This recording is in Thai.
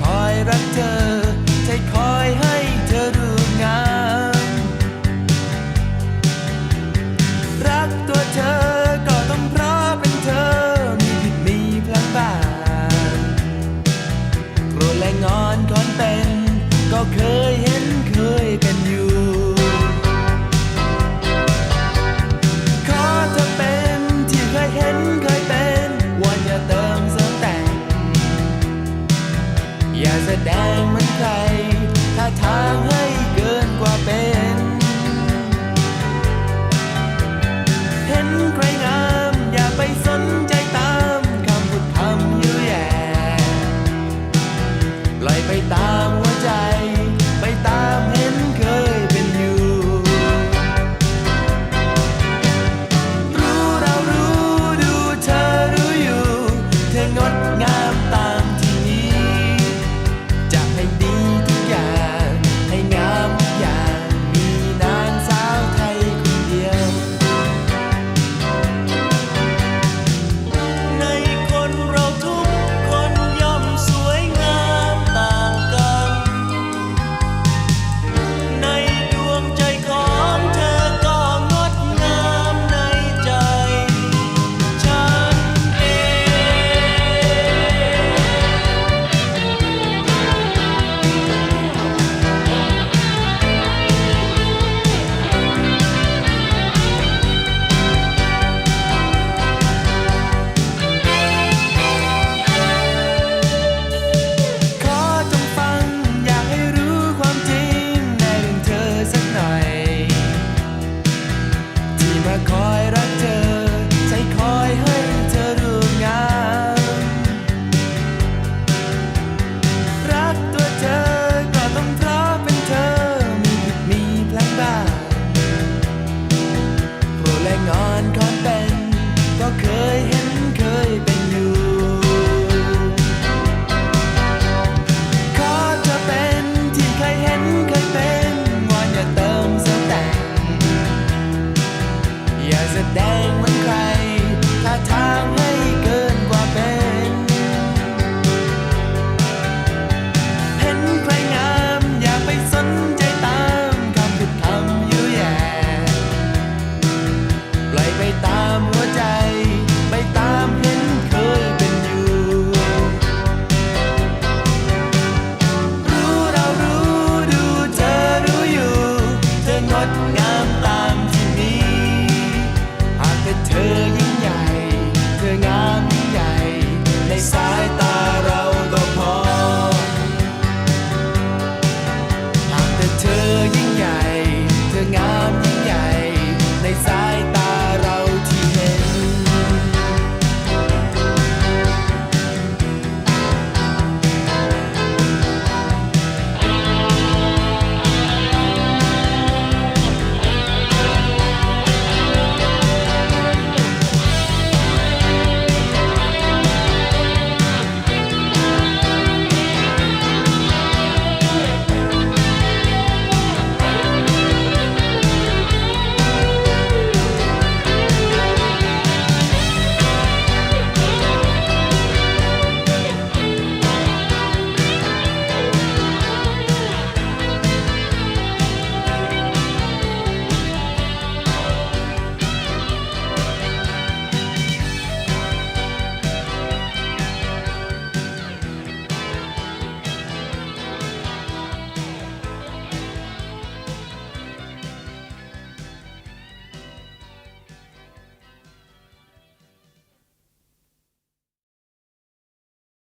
คอยรักเธอใจคอยให้ อย่าแสดงเหมือนใคร ถ้าทางให้เกินกว่าเป็น เห็นใครงาม อย่าไปสนใจตามคำพูดคำยื้อแย่ปล่อยไปตามหัวใจ